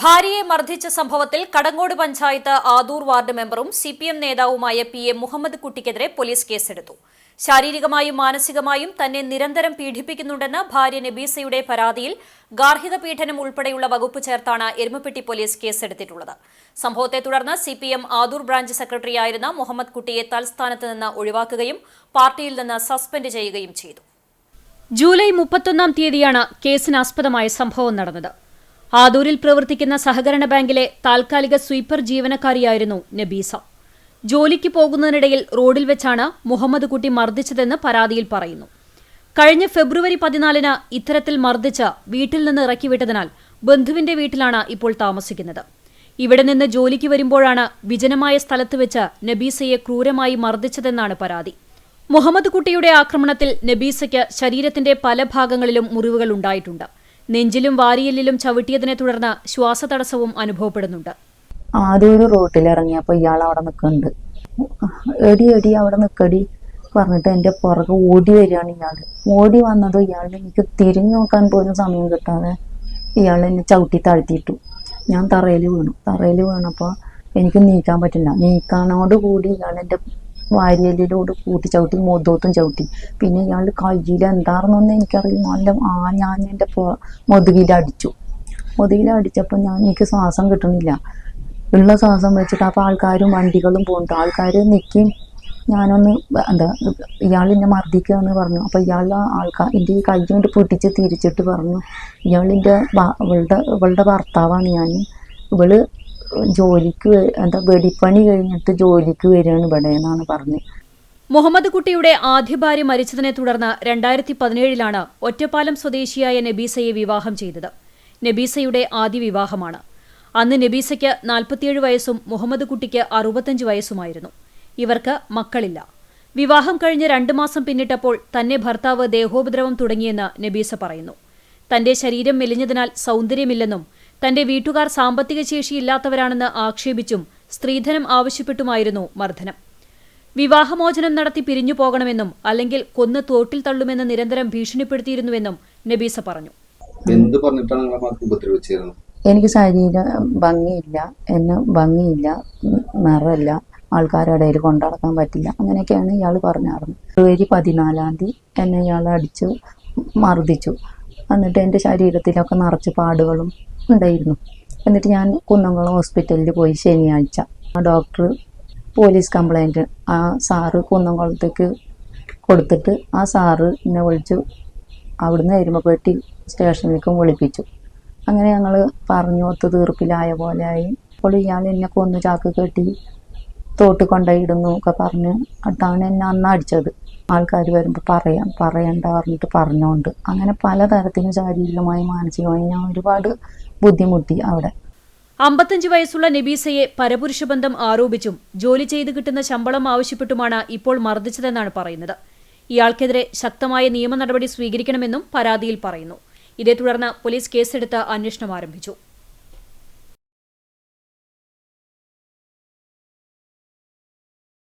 ഭാര്യയെ മർദ്ദിച്ച സംഭവത്തിൽ കടങ്ങോട് പഞ്ചായത്ത് ആദൂർ വാർഡ് മെമ്പറും സി പി എം നേതാവുമായ പി എ മുഹമ്മദ് കുട്ടിക്കെതിരെ പോലീസ് കേസെടുത്തു. ശാരീരികമായും മാനസികമായും തന്നെ നിരന്തരം പീഡിപ്പിക്കുന്നുണ്ടെന്ന് ഭാര്യ നബീസയുടെ പരാതിയിൽ ഗാർഹിക പീഡനം ഉൾപ്പെടെയുള്ള വകുപ്പ് ചേർത്താണ് എരുമപ്പെട്ടി പോലീസ് കേസെടുത്തിട്ടുള്ളത്. സംഭവത്തെ തുടർന്ന് C P M Adoor branch സെക്രട്ടറിയായിരുന്ന മുഹമ്മദ് കുട്ടിയെ തൽസ്ഥാനത്ത് നിന്ന് ഒഴിവാക്കുകയും പാർട്ടിയിൽ നിന്ന് സസ്പെൻഡ് ചെയ്യുകയും ചെയ്തു. ജൂലൈ മുപ്പത്തൊന്നാം തീയതിയാണ് കേസിനാസ്പദമായ സംഭവം നടന്നത്. ആദൂരിൽ പ്രവർത്തിക്കുന്ന സഹകരണ ബാങ്കിലെ താൽക്കാലിക സ്വീപ്പർ ജീവനക്കാരിയായിരുന്നു നബീസ. ജോലിക്ക് പോകുന്നതിനിടയിൽ റോഡിൽ വെച്ചാണ് മുഹമ്മദ് കുട്ടി മർദ്ദിച്ചതെന്ന് പരാതിയിൽ പറയുന്നു. കഴിഞ്ഞ ഫെബ്രുവരി പതിനാലിന് ഇത്തരത്തിൽ മർദ്ദിച്ച് വീട്ടിൽ നിന്ന് ഇറക്കിവിട്ടതിനാൽ ബന്ധുവിന്റെ വീട്ടിലാണ് ഇപ്പോൾ താമസിക്കുന്നത്. ഇവിടെ നിന്ന് ജോലിക്ക് വരുമ്പോഴാണ് വിജനമായ സ്ഥലത്ത് വെച്ച് നബീസയെ ക്രൂരമായി മർദ്ദിച്ചതെന്നാണ് പരാതി. മുഹമ്മദ് കുട്ടിയുടെ ആക്രമണത്തിൽ നബീസയ്ക്ക് ശരീരത്തിന്റെ പല ഭാഗങ്ങളിലും മുറിവുകൾ ഉണ്ടായിട്ടുണ്ട്. നെഞ്ചിലും വാരിയെല്ലിലും ചവിട്ടിയതിനെ തുടർന്ന് ശ്വാസതടസ്സവും അനുഭവപ്പെടുന്നുണ്ട്. ആദ്യം ഒരു റോട്ടിൽ ഇറങ്ങിയപ്പോൾ ഇയാൾ അവിടെ നിൽക്കുന്നുണ്ട്. എടി എടി അവിടെ നിൽക്കടി. പറഞ്ഞിട്ട് എന്റെ പുറകെ ഓടി വരികയാണ് ഇയാൾ. ഓടി വന്നത് ഇയാൾ എനിക്ക് തിരിഞ്ഞു നോക്കാൻ പോലും സമയം കിട്ടാതെ ഇയാൾ എന്നെ ചവിട്ടി താഴ്ത്തിയിട്ടു. ഞാൻ തറയിൽ വീണു. തറയിൽ വീണപ്പോൾ എനിക്ക് നീക്കാൻ പറ്റില്ല. നീക്കാനോട് കൂടി ഇയാൾ എന്റെ വാരിയലിലോട് കൂട്ടി ചവിട്ടി മുതോത്തും ചവിട്ടി. പിന്നെ ഇയാൾ കയ്യിൽ എന്താണെന്നൊന്നും എനിക്കറിയില്ല. നല്ല ആ ഞാൻ എന്റെ മുതുകിൽ അടിച്ചു. മുതുകിൽ അടിച്ചപ്പോൾ ഞാൻ എനിക്ക് ശ്വാസം കിട്ടണില്ല. ഉള്ള ശ്വാസം വെച്ചിട്ട് അപ്പോൾ ആൾക്കാരും വണ്ടികളും പോകുന്നുണ്ട് ആൾക്കാർ നിൽക്കും. ഞാനൊന്ന് എന്താ ഇയാൾ എന്നെ മർദ്ദിക്കുകയെന്ന് പറഞ്ഞു. അപ്പോൾ ഇയാൾ ആൾക്കാർ എന്റെ ഈ കൈ കൊണ്ട് പൊട്ടിച്ച് തിരിച്ചിട്ട് പറഞ്ഞു. ഇയാളിന്റെ ഇവളുടെ ഇവളുടെ ഭർത്താവാണ് ഞാൻ. ഇവൾ ജോലിക്ക് എന്താ വെടിപ്പണി കഴിഞ്ഞിട്ട് ജോലിക്ക് വരികയാണ് ഇവിടെ എന്നാണ് പറഞ്ഞത് മുഹമ്മദ് കുട്ടിയുടെ ആദ്യ ഭാര്യ മരിച്ചതിനെ തുടർന്ന് രണ്ടായിരത്തി പതിനേഴിലാണ് ഒറ്റപ്പാലം സ്വദേശിയായ നബീസയെ വിവാഹം ചെയ്തത്. നബീസയുടെ ആദ്യ വിവാഹമാണ്. അന്ന് നബീസയ്ക്ക് നാൽപ്പത്തിയേഴ് വയസ്സും മുഹമ്മദ് കുട്ടിക്ക് അറുപത്തഞ്ച് വയസ്സുമായിരുന്നു. ഇവർക്ക് മക്കളില്ല. വിവാഹം കഴിഞ്ഞ് രണ്ടു മാസം പിന്നിട്ടപ്പോൾ തന്നെ ഭർത്താവ് ദേഹോപദ്രവം തുടങ്ങിയെന്ന് നബീസ പറയുന്നു. തന്റെ ശരീരം മെലിഞ്ഞതിനാൽ സൗന്ദര്യമില്ലെന്നും തന്റെ വീട്ടുകാർ സാമ്പത്തിക ശേഷിയില്ലാത്തവരാണെന്ന് ആക്ഷേപിച്ചും സ്ത്രീധനം ആവശ്യപ്പെട്ടുമായിരുന്നു മർദ്ദനം. വിവാഹമോചനം നടത്തി പിരിഞ്ഞു പോകണമെന്നും അല്ലെങ്കിൽ കൊന്ന് തോട്ടിൽ തള്ളുമെന്ന് നിരന്തരം ഭീഷണിപ്പെടുത്തിയിരുന്നുവെന്നും നബീസ പറഞ്ഞു. എന്ത് പറഞ്ഞിട്ടാണ് ഉപദ്രവിച്ചിരുന്നത് എനിക്ക് ശരീര ഭംഗിയില്ല എന്നെ ഭംഗിയില്ല നിറല്ല നിറമില്ല ആൾക്കാരുടെ ഇടയിൽ കൊണ്ടടക്കാൻ പറ്റില്ല. അങ്ങനെയൊക്കെയാണ് ഇയാൾ പറഞ്ഞായിരുന്നു ഫെബ്രുവരി പതിനാലാം തീയതി എന്നെ ഇയാൾ അടിച്ചു മർദ്ദിച്ചു. എന്നിട്ട് എന്റെ ശരീരത്തിലൊക്കെ നിറച്ച് പാടുകളും ഉണ്ടായിരുന്നു. എന്നിട്ട് ഞാൻ കുന്നംകുളം ഹോസ്പിറ്റലിൽ പോയി ശനിയാഴ്ച. ആ ഡോക്ടർ പോലീസ് കംപ്ലൈന്റ് ആ സാറ് കുന്നംകുളത്തേക്ക് കൊടുത്തിട്ട് ആ സാറ് എന്നെ വിളിച്ചു. അവിടുന്ന് എരുമപ്പെട്ടി സ്റ്റേഷനിലേക്കും വിളിപ്പിച്ചു. അങ്ങനെ ഞങ്ങൾ പറഞ്ഞു ഒത്തു തീർപ്പിലായ പോലെയായി അപ്പോൾ ഇയാൾ എന്നെ കൊന്നു ചാക്ക് കെട്ടി തോട്ട് കൊണ്ടുപോയിടുന്നു ഒക്കെ പറഞ്ഞ് അട്ടാണ് എന്നെ അന്ന് അടിച്ചത്. ആൾക്കാർ വരുമ്പോൾ പറയാം പറയണ്ട പറഞ്ഞിട്ട് പറഞ്ഞോണ്ട്. അങ്ങനെ പലതരത്തിലും ശാരീരികമായി മാനസികമായി ഞാൻ ഒരുപാട് ബുദ്ധിമുട്ടി അവിടെ. അമ്പത്തഞ്ച് വയസ്സുള്ള നബീസയെ പരപുരുഷ ബന്ധം ആരോപിച്ചും ജോലി ചെയ്ത് കിട്ടുന്ന ശമ്പളം ആവശ്യപ്പെട്ടുമാണ് ഇപ്പോൾ മർദ്ദിച്ചതെന്നാണ് പറയുന്നത്. ഇയാൾക്കെതിരെ ശക്തമായ നിയമ നടപടി സ്വീകരിക്കണമെന്നും പരാതിയിൽ പറയുന്നു. ഇതേ തുടർന്ന് പോലീസ് കേസെടുത്ത് അന്വേഷണം ആരംഭിച്ചു.